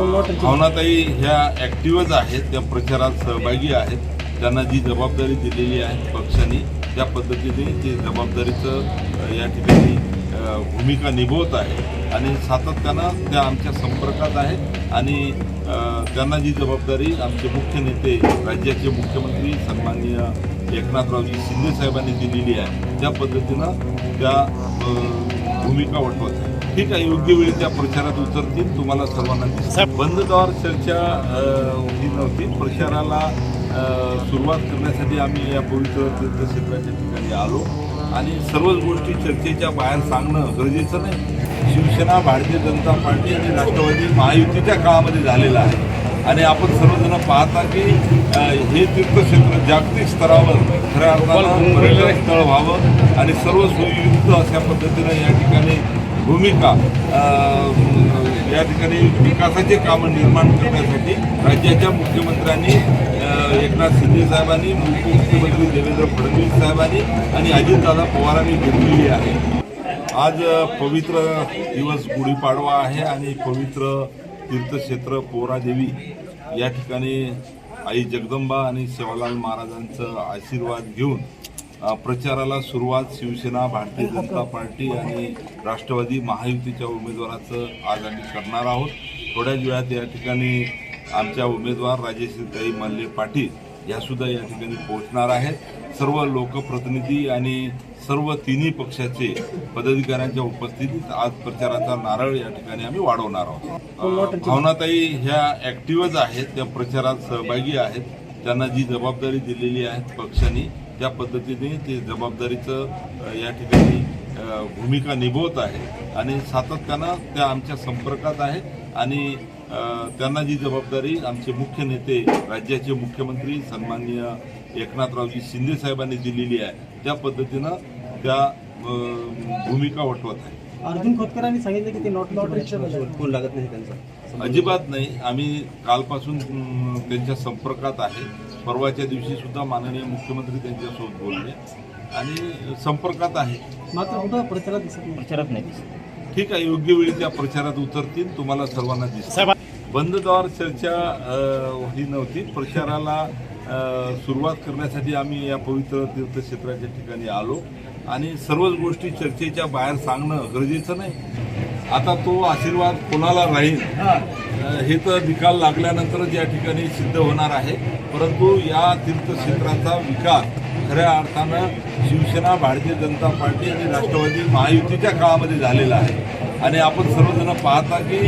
भावनाताई ह्या ॲक्टिव्हच आहेत त्या प्रचारात सहभागी आहेत. त्यांना जी जबाबदारी दिलेली आहे पक्षाने त्या पद्धतीने ते जबाबदारीचं या ठिकाणी भूमिका निभवत आहे. आणि सातत्यानं त्या आमच्या संपर्कात आहेत आणि त्यांना जी जबाबदारी आमचे मुख्य नेते राज्याचे मुख्यमंत्री सन्माननीय एकनाथरावजी शिंदे साहेबांनी दिलेली आहे त्या पद्धतीनं त्या भूमिका वठवत आहेत. ठीक आहे योग्य वेळी त्या प्रचारात उतरतील तुम्हाला सर्वांना दिसतील. बंददार चर्चा ही नव्हती. प्रचाराला सुरुवात करण्यासाठी आम्ही या पवित्र तीर्थक्षेत्राच्या ठिकाणी आलो. आणि सर्वच गोष्टी चर्चेच्या बाहेर सांगणं गरजेचं नाही. शिवसेना भारतीय जनता पार्टी आणि राष्ट्रवादी महायुतीच्या काळामध्ये झालेलं आहे. आणि आपण सर्वजण पाहता की हे तीर्थक्षेत्र जागतिक स्तरावर खऱ्या अर्थानं पर्यटन स्थळ व्हावं आणि सर्व सोयीयुक्त अशा पद्धतीनं या ठिकाणी भूमिका या ठिकाणी विकासाचे कामं निर्माण करण्यासाठी राज्याच्या मुख्यमंत्र्यांनी एकनाथ शिंदे साहेबांनी मुख्यमंत्री देवेंद्र फडणवीस साहेबांनी आणि अजितदादा पवारांनी घेतलेली आहे. आज पवित्र दिवस गुढीपाडवा आहे आणि पवित्र तीर्थक्षेत्र पोरादेवी. या ठिकाणी आई जगदंबा आणि सेवालाल महाराजांचं आशीर्वाद घेऊन प्रचाराला सुरुवात शिवसेना भारतीय जनता पार्टी आणि राष्ट्रवादी महायुतीच्या उमेदवाराचं आज आम्ही करणार आहोत. थोड्याच वेळात या ठिकाणी आमच्या उमेदवार राजेशताई मल्ले पाटील यासुद्धा या ठिकाणी पोहोचणार आहेत. सर्व लोकप्रतिनिधी आणि सर्व तिन्ही पक्षाचे पदाधिकाऱ्यांच्या उपस्थितीत आज प्रचाराचा नारळ या ठिकाणी आम्ही वाढवणार आहोत. भावनाताई ह्या ॲक्टिव्हच आहेत त्या प्रचारात सहभागी आहेत. त्यांना जी जबाबदारी दिलेली आहे पक्षाने त्या पद्धतीने ते जबाबदारीचं या ठिकाणी भूमिका निभवत आहे आणि सातत्यानं त्या आमच्या संपर्कात आहेत आणि त्यांना जी जबाबदारी आमचे मुख्य नेते राज्याचे मुख्यमंत्री सन्माननीय एकनाथरावजी शिंदे साहेबांनी दिलेली आहे त्या पद्धतीनं त्या भूमिका वठवत आहे. अर्जुन खोतकरांनी सांगितलं की ते नॉट नॉट फोन लागत नाही त्यांचा. अजिबात नाही. आम्ही कालपासून त्यांच्या संपर्कात आहे. परवाच्या दिवशी सुद्धा माननीय मुख्यमंत्री त्यांच्यासोबत बोलले. आणि संपर्कात आहे. मात्र कुठं प्रचारात दिसत नाही. प्रचारात नाही ठीक आहे. योग्य वेळी त्या प्रचारात उतरतील. तुम्हाला सर्वांना दिसतील. बंददार चर्चा अ, ही नव्हती. प्रचाराला सुरुवात करण्यासाठी आम्ही या पवित्र तीर्थक्षेत्राच्या ठिकाणी आलो. आणि सर्वच गोष्टी चर्चेच्या बाहेर सांगणं गरजेचं नाही. आता तो आशीर्वाद कोणाला राहील हे. तर निकाल लागल्यानंतरच या ठिकाणी सिद्ध होणार आहे. परंतु या तीर्थक्षेत्राचा विकास खऱ्या अर्थानं शिवसेना भारतीय जनता पार्टी आणि राष्ट्रवादी महायुतीच्या काळामध्ये झालेला आहे. आणि आपण सर्वजण पाहता की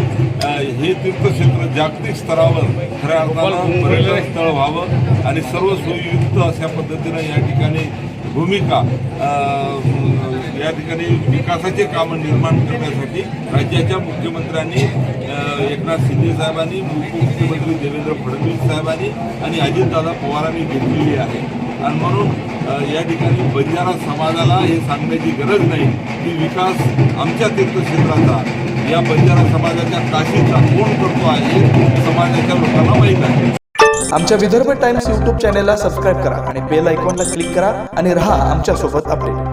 हे तीर्थक्षेत्र जागतिक स्तरावर खऱ्या अर्थानं पर्यटन स्थळ व्हावं आणि सर्व सोयीयुक्त अशा पद्धतीनं या ठिकाणी भूमिका या ठिकाणी विकासाचे कामं निर्माण करण्यासाठी राज्याच्या मुख्यमंत्र्यांनी एकनाथ शिंदे साहेबांनी उपमुख्यमंत्री देवेंद्र फडणवीस साहेबांनी आणि अजितदादा पवारांनी घेतलेली आहे. आणि म्हणून या ठिकाणी बंजारा समाजाला हे सांगण्याची गरज नाही. की विकास आमच्या तीर्थक्षेत्राचा या बंजारा समाजाच्या काशीचा कोण करतो आहे समाजाच्या लोकांना माहीत आहे. आमच्या विदर्भ टाइम्स यूट्यूब चॅनेलला सबस्क्राईब करा आणि बेल आयकॉनला क्लिक करा आणि रहा आमच्यासोबत अपडेट.